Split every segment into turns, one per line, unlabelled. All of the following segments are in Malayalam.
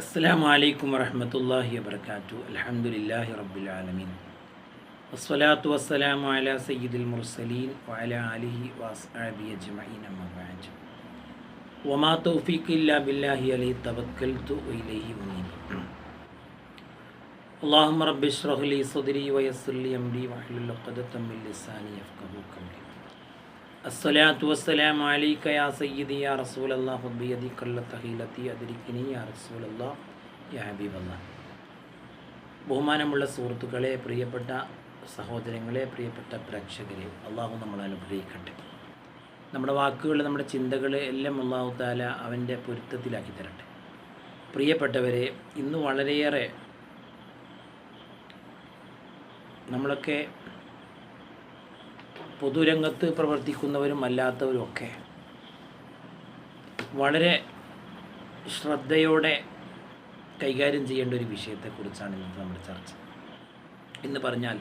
അസ്സാം വലൈക്കും വറഹമത്തല്ലാഹി വബർക്കാത്തു അലഹമുല്ലാഹി റബ്ബുലാലമീൻ വസ്സലാത്തു വസ്സലാമു അല സയ്യിദുൽ മുർസലീൻ വഅല ആലിഹി വസ്അബി അജ്മഈൻ അമ്മാ ബഅദ് വമാ തൗഫീഖ് ഇല്ലാ ബില്ലാഹി അലൈഹി തവക്കൽതു വഇലൈഹി ഉനീബ് اللهم رب اشرح لي صدري ويسر لي امري واحلل عقدة من لساني يفقهوا قولي അസ്സലാത്തു വസ്സലാം അലൈക യാ സയ്യിദി യാ റസൂലല്ലാ യദി കള്ള തഹീലത്തി അതിരിക്കിനി യാ റസൂലല്ലാ യാ ഹബീബല്ലാഹ് ബഹുമാനമുള്ള സുഹൃത്തുക്കളെ പ്രിയപ്പെട്ട സഹോദരങ്ങളെ പ്രിയപ്പെട്ട പ്രേക്ഷകരെ അള്ളാഹു നമ്മൾ അനുഗ്രഹിക്കട്ടെ. നമ്മുടെ വാക്കുകൾ നമ്മുടെ ചിന്തകൾ എല്ലാം അള്ളാഹു താല അവന്റെ പൊരുത്തത്തിലാക്കി തരട്ടെ. പ്രിയപ്പെട്ടവരെ ഇന്ന് വളരെയേറെ നമ്മളൊക്കെ പൊതുരംഗത്ത് പ്രവർത്തിക്കുന്നവരും അല്ലാത്തവരുമൊക്കെ വളരെ ശ്രദ്ധയോടെ കൈകാര്യം ചെയ്യേണ്ട ഒരു വിഷയത്തെക്കുറിച്ചാണ് ഇന്നത്തെ നമ്മുടെ ചർച്ച. എന്ന് പറഞ്ഞാൽ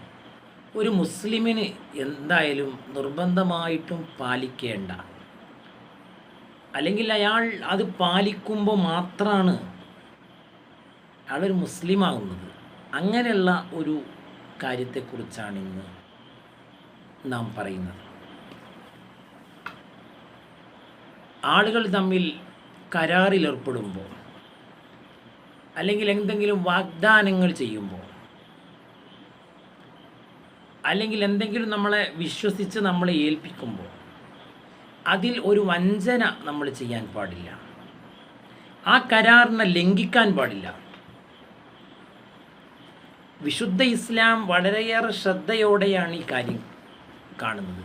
ഒരു മുസ്ലിമിന് എന്തായാലും നിർബന്ധമായിട്ടും പാലിക്കേണ്ട അല്ലെങ്കിൽ അയാൾ അത് പാലിക്കുമ്പോൾ മാത്രമാണ് അയാളൊരു മുസ്ലിമാകുന്നത്. അങ്ങനെയുള്ള ഒരു കാര്യത്തെക്കുറിച്ചാണ് ഇന്ന് നാം പറയുന്നത്. ആളുകൾ തമ്മിൽ കരാറിലേർപ്പെടുമ്പോൾ അല്ലെങ്കിൽ എന്തെങ്കിലും വാഗ്ദാനങ്ങൾ ചെയ്യുമ്പോൾ അല്ലെങ്കിൽ എന്തെങ്കിലും നമ്മളെ വിശ്വസിച്ച് നമ്മളെ ഏൽപ്പിക്കുമ്പോൾ അതിൽ ഒരു വഞ്ചന നമ്മൾ ചെയ്യാൻ പാടില്ല. ആ കരാറിനെ ലംഘിക്കാൻ പാടില്ല. വിശുദ്ധ ഇസ്ലാം വളരെയേറെ ശ്രദ്ധയോടെയാണ് ഈ കാര്യം കാണുന്നത്.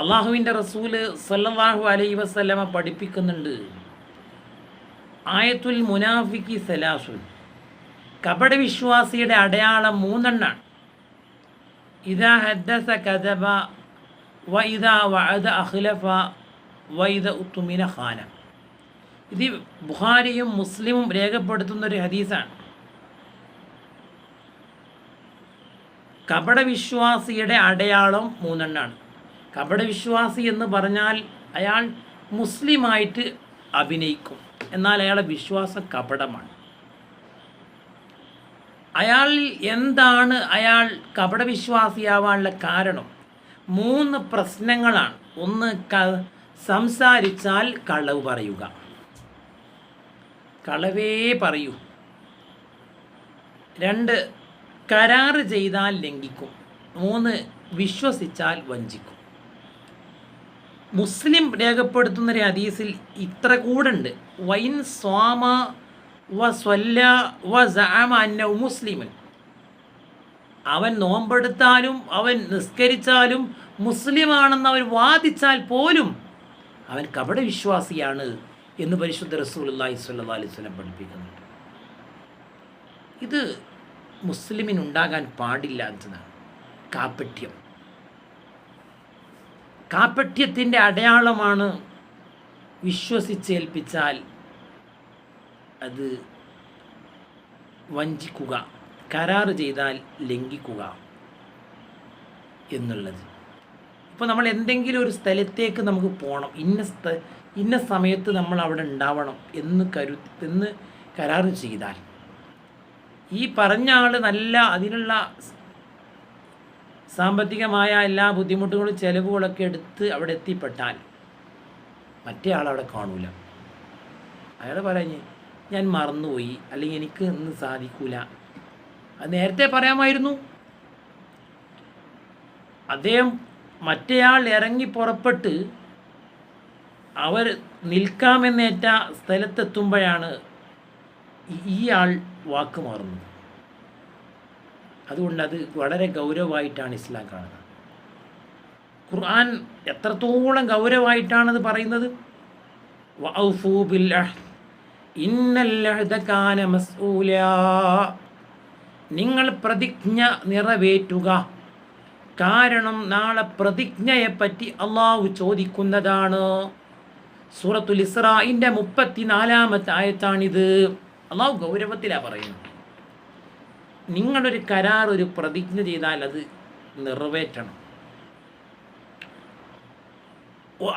അള്ളാഹുവിന്റെ റസൂൽ സല്ലാഹു അലൈ വസല്ലമ പഠിപ്പിക്കുന്നുണ്ട്. ആയത്തുൽ മുനാഫിക്കി സലാസുൽ കപട വിശ്വാസിയുടെ അടയാളം മൂന്നെണ്ണാണ്. ഇതാ ഹദ്ദസ കഥബ വ ഇതാ വഅദ അഖ്ലഫ വ ഉത്തുമിന ഖാന. ഇത് ബുഹാരിയും മുസ്ലിമും രേഖപ്പെടുത്തുന്ന ഒരു ഹദീസാണ്. കപടവിശ്വാസിയുടെ അടയാളം മൂന്നെണ്ണാണ്. കപടവിശ്വാസി എന്ന് പറഞ്ഞാൽ അയാൾ മുസ്ലിമായിട്ട് അഭിനയിക്കും. എന്നാൽ അയാളുടെ വിശ്വാസം കപടമാണ്. അയാൾ എന്താണ് അയാൾ കപടവിശ്വാസിയാവാനുള്ള കാരണം? മൂന്ന് പ്രശ്നങ്ങളാണ്. ഒന്ന് ക സംസാരിച്ചാൽ കളവ് പറയുക. കളവേ പറയൂ. രണ്ട് കരാറ് ചെയ്താൽ ലംഘിക്കും. മൂന്ന് വിശ്വസിച്ചാൽ വഞ്ചിക്കും. മുസ്ലിം രേഖപ്പെടുത്തുന്ന ഒരു ഹദീസിൽ ഇത്ര കൂടുണ്ട്. വൈൻ സ്വാമ വ സ്വല്ല വ സാമാന്യ മുസ്ലിമൻ. അവൻ നോമ്പെടുത്താലും അവൻ നിസ്കരിച്ചാലും മുസ്ലിമാണെന്ന് അവൻ വാദിച്ചാൽ പോലും അവൻ കപട വിശ്വാസിയാണ് എന്ന് പരിശുദ്ധ റസൂൽ അള്ളാഹി സ്വല്ലാ വസല്ലം പഠിപ്പിക്കുന്നുണ്ട്. ഇത് മുസ്ലിമിനുണ്ടാകാൻ പാടില്ലാത്തതാണ് കാപ്പട്യം കാപ്പട്യത്തിന്റെ അടയാളമാണ് വിശ്വസിച്ചേൽപ്പിച്ചാൽ അത് വഞ്ചിക്കുക കരാറ് ചെയ്താൽ ലംഘിക്കുക എന്നുള്ളത്. ഇപ്പോൾ നമ്മൾ എന്തെങ്കിലും ഒരു സ്ഥലത്തേക്ക് നമുക്ക് പോകണം ഇന്ന സ്ഥ ഇന്ന സമയത്ത് നമ്മൾ അവിടെ ഉണ്ടാവണം എന്ന് കരു എന്ന് കരാറ് ചെയ്താൽ ഈ പറഞ്ഞ ആൾ നല്ല അതിനുള്ള സാമ്പത്തികമായ എല്ലാ ബുദ്ധിമുട്ടുകളും ചിലവുകളൊക്കെ എടുത്ത് അവിടെ എത്തിപ്പെട്ടാൽ മറ്റേ ആളവിടെ കാണൂല. അയാൾ പറഞ്ഞ് ഞാൻ മറന്നുപോയി അല്ലെങ്കിൽ എനിക്ക് ഇന്ന് സാധിക്കൂല. അത് നേരത്തെ പറയാമായിരുന്നു. അദ്ദേഹം മറ്റേയാൾ ഇറങ്ങി പുറപ്പെട്ട് അവർ നിൽക്കാമെന്നേറ്റ സ്ഥലത്തെത്തുമ്പോഴാണ് ആൾ വാക്ക് മാറുന്നു. അതുകൊണ്ട് അത് വളരെ ഗൗരവമായിട്ടാണ് ഇസ്ലാം കാണുന്നത്. ഖുർആൻ എത്രത്തോളം ഗൗരവമായിട്ടാണത് പറയുന്നത്? നിങ്ങൾ പ്രതിജ്ഞ നിറവേറ്റുക. കാരണം നാളെ പ്രതിജ്ഞയെപ്പറ്റി അള്ളാഹു ചോദിക്കുന്നതാണ്. സൂറത്തുൽ ഇസ്രായിന്റെ മുപ്പത്തിനാലാമത്തെ ആയത്താണിത്. അള്ളാഹു ഗൗരവത്തിലാണ് പറയുന്നത്. നിങ്ങളൊരു കരാർ ഒരു പ്രതിജ്ഞ ചെയ്താൽ അത് നിറവേറ്റണം.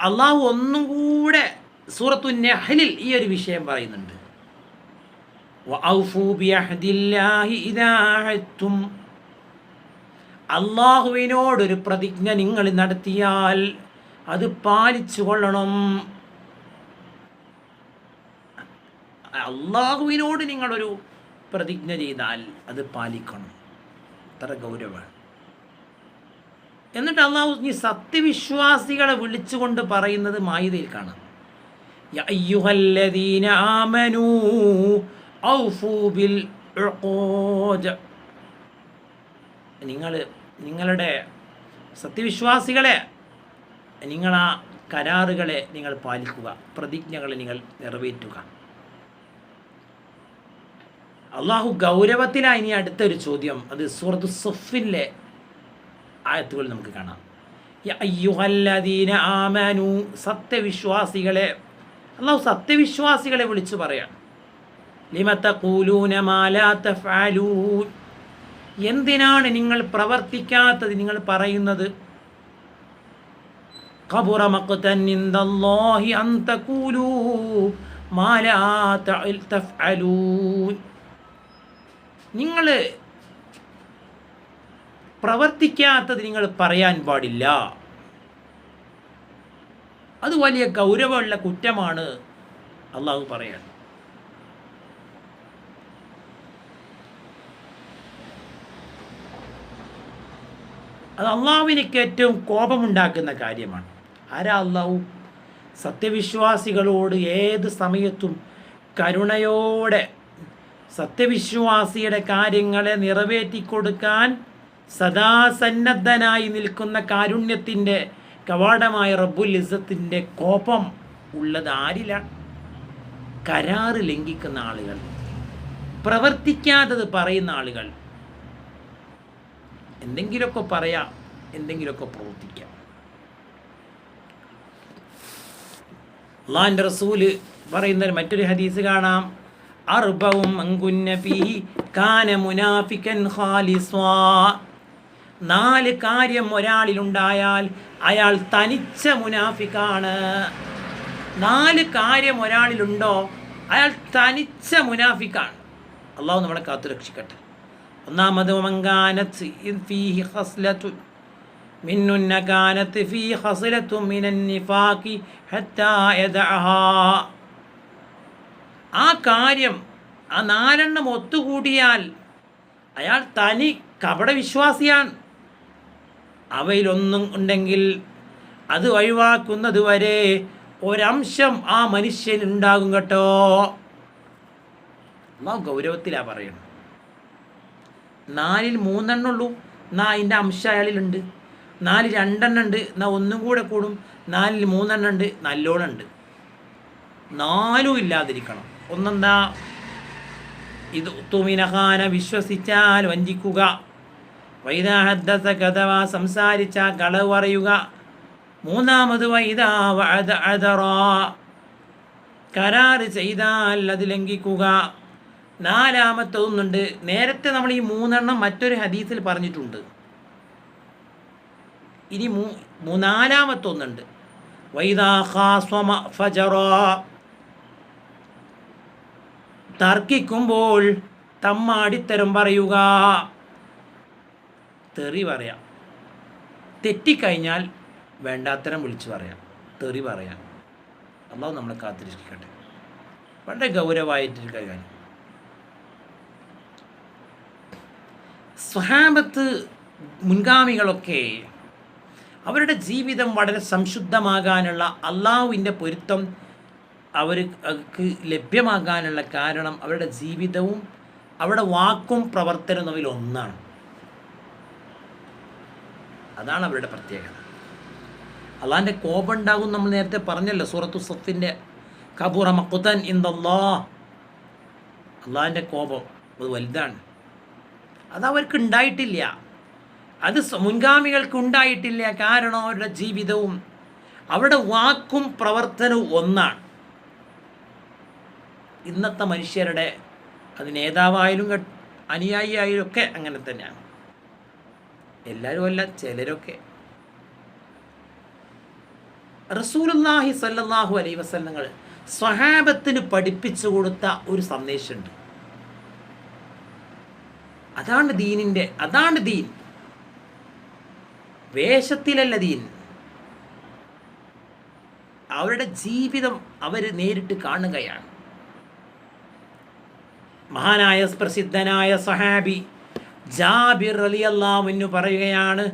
അള്ളാഹു ഒന്നും കൂടെ സൂറത്തു നെഹലിൽ ഈ ഒരു വിഷയം പറയുന്നുണ്ട്. അള്ളാഹുവിനോടൊരു പ്രതിജ്ഞ നിങ്ങൾ നടത്തിയാൽ അത് പാലിച്ചു കൊള്ളണം. അള്ളാഹുവിനോട് നിങ്ങളൊരു പ്രതിജ്ഞ ചെയ്താൽ അത് പാലിക്കണം. അത്ര ഗൗരവമാണ്. എന്നിട്ട് അള്ളാഹു ഈ സത്യവിശ്വാസികളെ വിളിച്ചുകൊണ്ട് പറയുന്നത് മായുതയിൽ കാണാം. നിങ്ങൾ നിങ്ങളുടെ സത്യവിശ്വാസികളെ നിങ്ങൾ ആ കരാറുകളെ നിങ്ങൾ പാലിക്കുക പ്രതിജ്ഞകളെ നിങ്ങൾ നിറവേറ്റുക. അള്ളാഹു ഗൗരവത്തിലായി ഇനി അടുത്തൊരു ചോദ്യം. അത് സൂറത്ത് സഫിലെ ആയത്തുകൾ നമുക്ക് കാണാം. ആമനു സത്യവിശ്വാസികളെ അള്ളാഹു സത്യവിശ്വാസികളെ വിളിച്ചു പറയാം ലിമത്തഖൂലൂന മാ എന്തിനാണ് നിങ്ങൾ പ്രവർത്തിക്കാത്തത്? നിങ്ങൾ പറയുന്നത് കബുറ അന്തകൂലൂ മാലാ തഫ്അലൂൻ നിങ്ങൾ പ്രവർത്തിക്കാത്തത് നിങ്ങൾ പറയാൻ പാടില്ല. അത് വലിയ ഗൗരവമുള്ള കുറ്റമാണ് അള്ളാഹു പറയാൻ അത് അള്ളാഹുവിനൊക്കെ ഏറ്റവും കോപമുണ്ടാക്കുന്ന കാര്യമാണ്. ആരാ അള്ളാഹു? സത്യവിശ്വാസികളോട് ഏത് സമയത്തും കരുണയോടെ സത്യവിശ്വാസിയുടെ കാര്യങ്ങളെ നിറവേറ്റിക്കൊടുക്കാൻ സദാസന്നദ്ധനായി നിൽക്കുന്ന കാരുണ്യത്തിന്റെ കവാടമായ റബ്ബുൽ ഇസത്തിന്റെ കോപം ഉള്ളത് ആരിലാണ്? കരാറ് ലംഘിക്കുന്ന ആളുകൾ പ്രവർത്തിക്കാത്തത് പറയുന്ന ആളുകൾ. എന്തെങ്കിലുമൊക്കെ പറയാം എന്തെങ്കിലുമൊക്കെ പ്രവർത്തിക്കാം. അള്ളാഹിന്റെ റസൂൽ പറയുന്ന മറ്റൊരു ഹദീസ് കാണാം. മുനാഫിക്കൻ നാല് കാര്യം ഒരാളിലുണ്ടായാൽ അയാൾ തനിച്ച മുനാഫിക്കാണ്. നാല് കാര്യം ഒരാളിലുണ്ടോ അയാൾ തനിച്ച മുനാഫിക്കാണ്. അള്ളാഹു നമ്മളെ കാത്തുരക്ഷിക്കട്ടെ ഒന്നാമത് മങ്കാനത്ത് ഫീ ഹസ്ലത്തു മിന്നുന്ന കാനത്ത് ഫീ ഹസ്ലത്തു മിനൻ നിഫാഖി ഹത്താ യദഅഹാ. ആ കാര്യം ആ നാലെണ്ണം ഒത്തുകൂടിയാൽ അയാൾ തനി കപട വിശ്വാസിയാണ് അവയിലൊന്നും ഉണ്ടെങ്കിൽ അത് ഒഴിവാക്കുന്നത് വരെ ഒരംശം ആ മനുഷ്യൻ ഉണ്ടാകും കേട്ടോ. അള്ളാഹു ഗൗരവത്തിലാണ് പറയുന്നത്. നാലിൽ മൂന്നെണ്ണുള്ളൂ എന്നാ അതിന്റെ അംശം അയാളിലുണ്ട് നാല് രണ്ടെണ്ണം ഉണ്ട്. എന്നാൽ ഒന്നും കൂടെ കൂടും. നാലിൽ മൂന്നെണ്ണം ഉണ്ട്. നല്ലോണം ഉണ്ട്. നാലും ഇല്ലാതിരിക്കണം. ഒന്നെന്താ? ഇത് തുമിനഹാന വിശ്വസിച്ചാൽ വഞ്ചിക്കുക. വൈദാഹദ്ദസ കഥവ സംസാരിച്ച കളവ് പറയുക. മൂന്നാമത് വൈദാ കരാറ് ചെയ്താൽ അത് ലംഘിക്കുക. നാലാമത്തെ ഒന്നുണ്ട്. നേരത്തെ നമ്മൾ ഈ മൂന്നെണ്ണം മറ്റൊരു ഹദീസിൽ പറഞ്ഞിട്ടുണ്ട്. ഇനി മൂ മൂന്നാലാമത്തെ ഒന്നുണ്ട്. വൈദാ ഫജറ. തർക്കിക്കുമ്പോൾ തമ്മാടിത്തരം പറയുക. തെറി പറയാം. തെറ്റിക്കഴിഞ്ഞാൽ വേണ്ടാത്തരം വിളിച്ചു പറയാം. തെറി പറയാം. അള്ളാഹു നമ്മളെ കാത്തിരിക്കട്ടെ. വളരെ ഗൗരവമായിട്ടൊരു കാര്യം സ്വഹാബത്ത് മുൻഗാമികളൊക്കെ അവരുടെ ജീവിതം വളരെ സംശുദ്ധമാകാനുള്ള അള്ളാഹുവിന്റെ പൊരുത്തം അവർക്ക് ലഭ്യമാകാനുള്ള കാരണം അവരുടെ ജീവിതവും അവരുടെ വാക്കും പ്രവർത്തനവും തമ്മിൽ ഒന്നാണ്. അതാണ് അവരുടെ പ്രത്യേകത. അള്ളാന്റെ കോപം ഉണ്ടാകും നമ്മൾ നേരത്തെ പറഞ്ഞല്ലോ സൂറത്തു സത്തിന്റെ കബൂറ മക്കുത്തൻ ഇന്ദല്ലാ അള്ളാഹിന്റെ കോപം അത് വലുതാണ്. അത് അവർക്ക് ഉണ്ടായിട്ടില്ല. അത് മുൻഗാമികൾക്ക് ഉണ്ടായിട്ടില്ല. കാരണം അവരുടെ ജീവിതവും അവരുടെ വാക്കും പ്രവർത്തനവും ഒന്നാണ്. ഇന്നത്തെ മനുഷ്യരുടെ അത് നേതാവായാലും അനുയായിയായാലും ഒക്കെ അങ്ങനെ തന്നെയാണ്. എല്ലാവരും അല്ല ചിലരൊക്കെ. റസൂലുല്ലാഹി സല്ലാഹു അലൈ വസല്ലങ്ങൾ സ്വഹാബത്തിന് പഠിപ്പിച്ചു കൊടുത്ത ഒരു സന്ദേശമുണ്ട്. അതാണ് ദീനിന്റെ അതാണ് ദീൻ. വേഷത്തിലല്ല ദീൻ. അവരുടെ ജീവിതം അവർ നേരിട്ട് കാണുകയാണ്. മഹാനായ പ്രസിദ്ധനായ സഹാബി ജാബിർ അലി അള്ളാഹുവിന് പറയുകയാണ്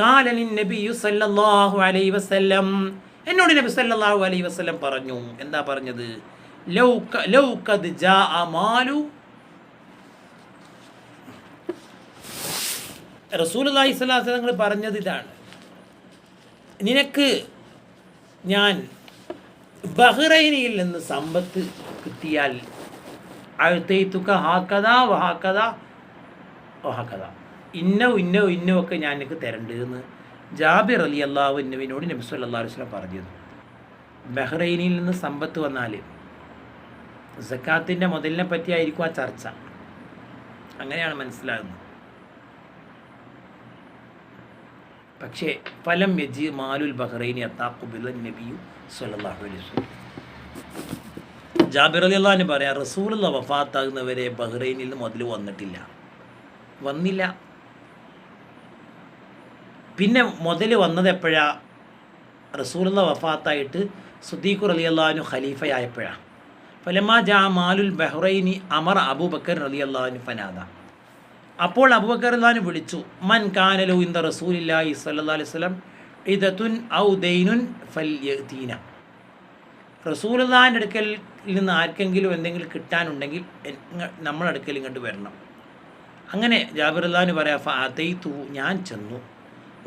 കാലനിൻ നബി സല്ലല്ലാഹു അലൈ വസല്ലം. എന്നോട് നബി സല്ലാഹു അലൈ വസല്ലം പറഞ്ഞു. എന്താ പറഞ്ഞത്? ലൗ ക- ലൗ ഖദ് ജാഅ മാലു. റസൂലുള്ളാഹി സ്വല്ലല്ലാഹു അലൈഹി വസല്ലം പറഞ്ഞത് ഇതാണ്. നിനക്ക് ഞാൻ ബഹ്റൈനിൽ നിന്ന് സമ്പത്ത് കിട്ടിയാൽ അഴുത്തേത്തുക്ക ഹാക്കഥ വഹാക്കഥ വഹാക്കഥ ഇന്നോ ഇന്നോ ഇന്നോ ഒക്കെ ഞാൻ എനിക്ക് തരണ്ടെന്ന് ജാബിർ അലി അള്ളാഹു എന്നിവിനോട് നബി സല്ലാ വസ്ലം പറഞ്ഞത് ബഹ്റൈനിൽ നിന്ന് സമ്പത്ത് വന്നാൽ സക്കാത്തിന്റെ മുതലിനെ പറ്റിയായിരിക്കും ആ ചർച്ച. അങ്ങനെയാണ് മനസ്സിലാകുന്നത്. പക്ഷേ ഫലം യജി മാലുൽ ബഹ്റൈനി അത്താഖുബിൽ നബിയു സല്ലാഹു അലൈഹി വസല്ലം. ജാബിർ അലി അള്ളഹാന് പറയാം റസൂലുള്ള വഫാത്താകുന്നവരെ ബഹ്റൈനിൽ നിന്ന് മുതൽ വന്നിട്ടില്ല. വന്നില്ല. പിന്നെ മുതൽ വന്നത് എപ്പോഴാ? റസൂലുള്ള വഫാത്തായിട്ട് സുദ്ദീഖുർ അലി അള്ളഹാനു ഖലീഫയായപ്പോഴാണ് ഫലമാ ജാ മാലുൽ ബഹ്റൈനി അമർ അബൂബക്കർ അലി അള്ളഹാനു ഫനാദ. അപ്പോൾ അബൂബക്കർ അള്ളഹാൻ വിളിച്ചു മൻ കാനലു ഇന്ദ റസൂലില്ലാഹി സല്ലല്ലാഹു അലൈഹി ഇദത്തുൻ ഔ ദൈനുൻ ഫൽയതീന റസൂലുള്ളാഹിന്റെ അടുക്കൽ നിന്ന് ആർക്കെങ്കിലും എന്തെങ്കിലും കിട്ടാനുണ്ടെങ്കിൽ അടുക്കൽ ഇങ്ങോട്ട് വരണം. അങ്ങനെ ജാബിർ ജാബിറുല്ലാന്ന് പറയാം ഫഅതൈതു ഞാൻ ചെന്നു.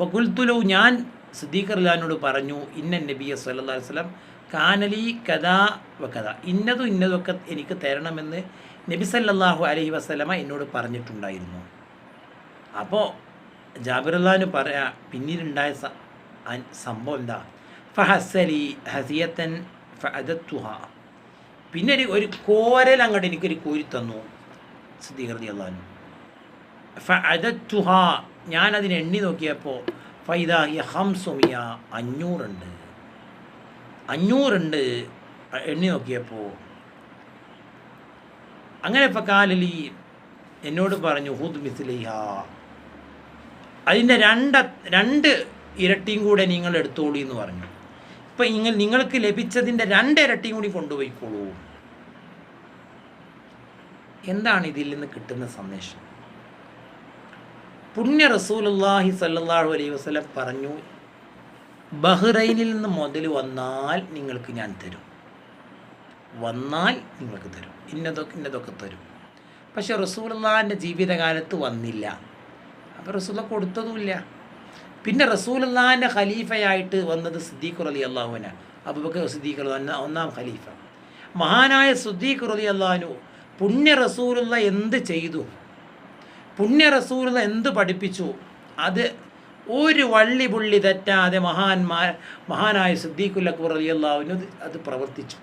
വകുൽത്തുലു ഞാൻ സിദ്ദീഖ് അല്ലാനോട് പറഞ്ഞു ഇന്ന നബിയ അലൈഹി വസല്ലം കാനലി കഥാ വക്കഥ ഇന്നതും ഇന്നതൊക്കെ എനിക്ക് തരണമെന്ന് നബി സല്ലാഹു അലഹി വസ്ലമ എന്നോട് പറഞ്ഞിട്ടുണ്ടായിരുന്നു. അപ്പോൾ ജാബിറുല്ലാന് പറയാ പിന്നീടുണ്ടായ സംഭവം എന്താ? ഫഹസലി ഹസിയത്തൻ ഫഅദത്തുഹ പിന്നെ ഒരു ഒരു കോരൽ അങ്ങോട്ട് എനിക്കൊരു കോരി തന്നു സിദ്ധീകൃതി അള്ളഹാനു ഫഅദത്തുഹ ഞാൻ അതിന് എണ്ണി നോക്കിയപ്പോൾ ഫൈദാഹിയ ഹംസുമിയ അഞ്ഞൂറുണ്ട്. അഞ്ഞൂറുണ്ട് എണ്ണി നോക്കിയപ്പോൾ അങ്ങനെ ഇപ്പം കാലലി എന്നോട് പറഞ്ഞു ഹുദ് മിസ്ലിഹ. അതിന്റെ രണ്ട രണ്ട് ഇരട്ടിയും കൂടെ നിങ്ങൾ എടുത്തോളൂ എന്ന് പറഞ്ഞു. ഇപ്പം നിങ്ങൾ നിങ്ങൾക്ക് ലഭിച്ചതിന്റെ രണ്ട് ഇരട്ടിയും കൂടി കൊണ്ടുപോയിക്കോളൂ. എന്താണ് ഇതിൽ നിന്ന് കിട്ടുന്ന സന്ദേശം? പുണ്യ റസൂലുള്ളാഹി സല്ലാഹു അലൈഹി വസ്ലം പറഞ്ഞു ബഹ്റൈനിൽ നിന്ന് മുതൽ വന്നാൽ നിങ്ങൾക്ക് ഞാൻ തരും. വന്നാൽ നിങ്ങൾക്ക് തരും. ഇന്നതൊക്കെ ഇന്നതൊക്കെ തരും. പക്ഷെ റസൂലുള്ളാഹിന്റെ ജീവിതകാലത്ത് വന്നില്ല. അപ്പോൾ റസൂല കൊടുത്തതുമില്ല. പിന്നെ റസൂലുള്ളാഹിന്റെ ഖലീഫയായിട്ട് വന്നത് സിദ്ദീഖ് റലി അള്ളാഹുവിനാണ് അബുബക്കർ സിദ്ദീഖ് ഒന്നാം ഖലീഫ. മഹാനായ സുദ്ദീഖ് റലി അള്ളാഹു പുണ്യ റസൂലുള്ള എന്ത് ചെയ്തു? പുണ്യ റസൂലുള്ള എന്ത് പഠിപ്പിച്ചു? അത് ഒരു വള്ളി പുള്ളി തെറ്റാതെ മഹാന്മാർ മഹാനായ സിദ്ദീഖുൽ അക്ബർ അലി അത് പ്രവർത്തിച്ചു.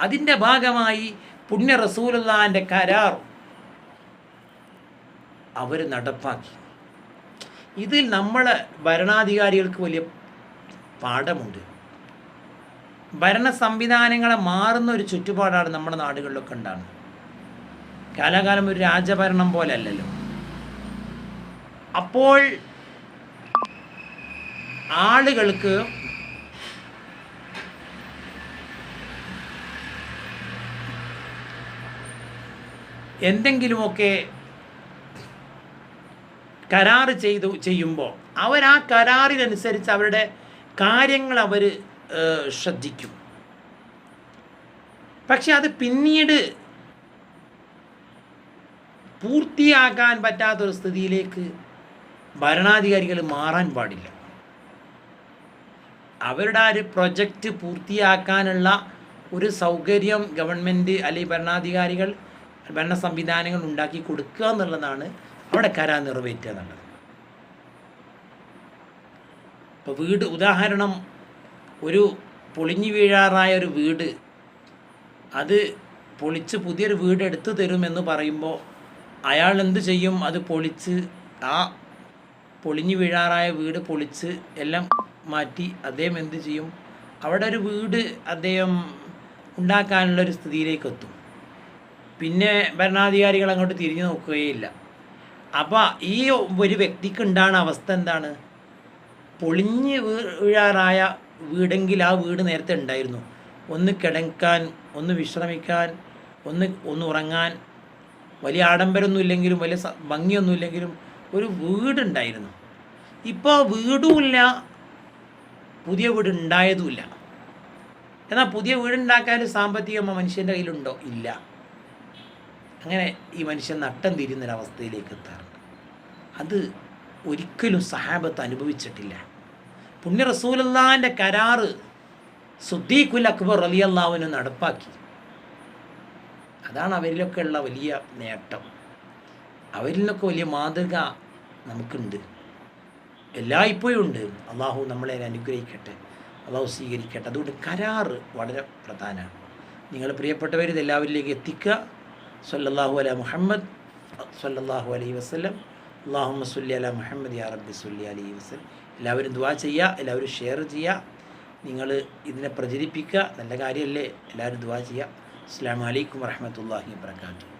അതിന്റെ ഭാഗമായി പുണ്യ റസൂലുള്ളാന്റെ കരാർ അവർ നടപ്പാക്കി. ഇതിൽ നമ്മൾ ഭരണാധികാരികൾക്ക് വലിയ പാഠമുണ്ട്. ഭരണ സംവിധാനങ്ങളെ മാറുന്ന ഒരു ചുറ്റുപാടാണ് നമ്മുടെ നാടുകളിലൊക്കെ ഉണ്ടാകുന്നത് കാലാകാലം ഒരു രാജഭരണം പോലെ അല്ലല്ലോ. അപ്പോൾ ആളുകൾക്ക് എന്തെങ്കിലുമൊക്കെ കരാറ് ചെയ്തു ചെയ്യുമ്പോൾ അവർ ആ കരാറിനനുസരിച്ച് അവരുടെ കാര്യങ്ങൾ അവർ ശ്രദ്ധിക്കും. പക്ഷെ അത് പിന്നീട് പൂർത്തിയാക്കാൻ പറ്റാത്തൊരു സ്ഥിതിയിലേക്ക് ഭരണാധികാരികൾ മാറാൻ പാടില്ല. അവരുടെ ആ ഒരു പ്രൊജക്റ്റ് പൂർത്തിയാക്കാനുള്ള ഒരു സൗകര്യം ഗവൺമെന്റ് അല്ലെങ്കിൽ ഭരണാധികാരികൾ ഭരണ സംവിധാനങ്ങൾ ഉണ്ടാക്കി കൊടുക്കുക എന്നുള്ളതാണ് അവിടെ കരാർ നിറവേറ്റുക എന്നുള്ളത്. ഇപ്പോൾ വീട് ഉദാഹരണം ഒരു പൊളിഞ്ഞു വീഴാറായ ഒരു വീട് അത് പൊളിച്ച് പുതിയൊരു വീട് എടുത്തു തരുമെന്ന് പറയുമ്പോൾ അയാൾ എന്ത് ചെയ്യും? അത് പൊളിച്ച് ആ പൊളിഞ്ഞു വീഴാറായ വീട് പൊളിച്ച് എല്ലാം മാറ്റി അദ്ദേഹം എന്ത് ചെയ്യും? അവിടെ ഒരു വീട് അദ്ദേഹം ഉണ്ടാക്കാനുള്ള ഒരു സ്ഥിതിയിലേക്ക് എത്തും. പിന്നെ ഭരണാധികാരികൾ അങ്ങോട്ട് തിരിഞ്ഞു നോക്കുകയില്ല. അപ്പോൾ ഈ ഒരു വ്യക്തിക്ക് ഉണ്ടാകുന്ന അവസ്ഥ എന്താണ്? പൊളിഞ്ഞ് വീഴാറായ വീടെങ്കിൽ ആ വീട് നേരത്തെ ഉണ്ടായിരുന്നു. ഒന്ന് കിടക്കാൻ ഒന്ന് വിശ്രമിക്കാൻ ഒന്ന് ഒന്ന് ഉറങ്ങാൻ വലിയ ആഡംബരമൊന്നും ഇല്ലെങ്കിലും വലിയ ഭംഗിയൊന്നും ഇല്ലെങ്കിലും ഒരു വീടുണ്ടായിരുന്നു. ഇപ്പോൾ വീടുമില്ല പുതിയ വീട് ഉണ്ടായതുമില്ല എന്നാൽ പുതിയ വീടുണ്ടാക്കാൻ സാമ്പത്തികം മനുഷ്യന്റെ കയ്യിലുണ്ടോ? ഇല്ല. അങ്ങനെ ഈ മനുഷ്യൻ നട്ടം തിരിയുന്നൊരവസ്ഥയിലേക്ക് എത്താറുണ്ട്. അത് ഒരിക്കലും സഹാബത്ത് അനുഭവിച്ചിട്ടില്ല. പുണ്യ റസൂലല്ലാന്റെ കരാറ് സുദ്ദീഖുൽ അക്ബർ അലി അള്ളാഹുവിന് നടപ്പാക്കി. അതാണ് അവരിലൊക്കെ ഉള്ള വലിയ നേട്ടം. അവരിൽ നിന്നൊക്കെ വലിയ മാതൃക നമുക്കുണ്ട്. എല്ലായ്പ്പോഴും ഉണ്ട് അള്ളാഹു നമ്മളെ അനുഗ്രഹിക്കട്ടെ. അള്ളാഹു സ്വീകരിക്കട്ടെ. അതുകൊണ്ട് കരാറ് വളരെ പ്രധാനമാണ്. നിങ്ങൾ പ്രിയപ്പെട്ടവർ ഇത് എല്ലാവരിലേക്ക് എത്തിക്കുക. സല്ലല്ലാഹു അല മുഹമ്മദ് സല്ലല്ലാഹു അലൈഹി വസ്ലം അള്ളാഹു സുല്ലി അല മുഹമ്മദ് യാ റബ്ബി സുല്ലി അലൈഹി വസല്ലം. എല്ലാവരും ദുആ ചെയ്യുക എല്ലാവരും ഷെയർ ചെയ്യുക നിങ്ങൾ ഇതിനെ പ്രചരിപ്പിക്കുക നല്ല കാര്യമല്ലേ? എല്ലാവരും ദുആ ചെയ്യുക അസ്സാം വലൈക്കും വറഹമത്തല്ലാഹി വാബർക്കാത്തു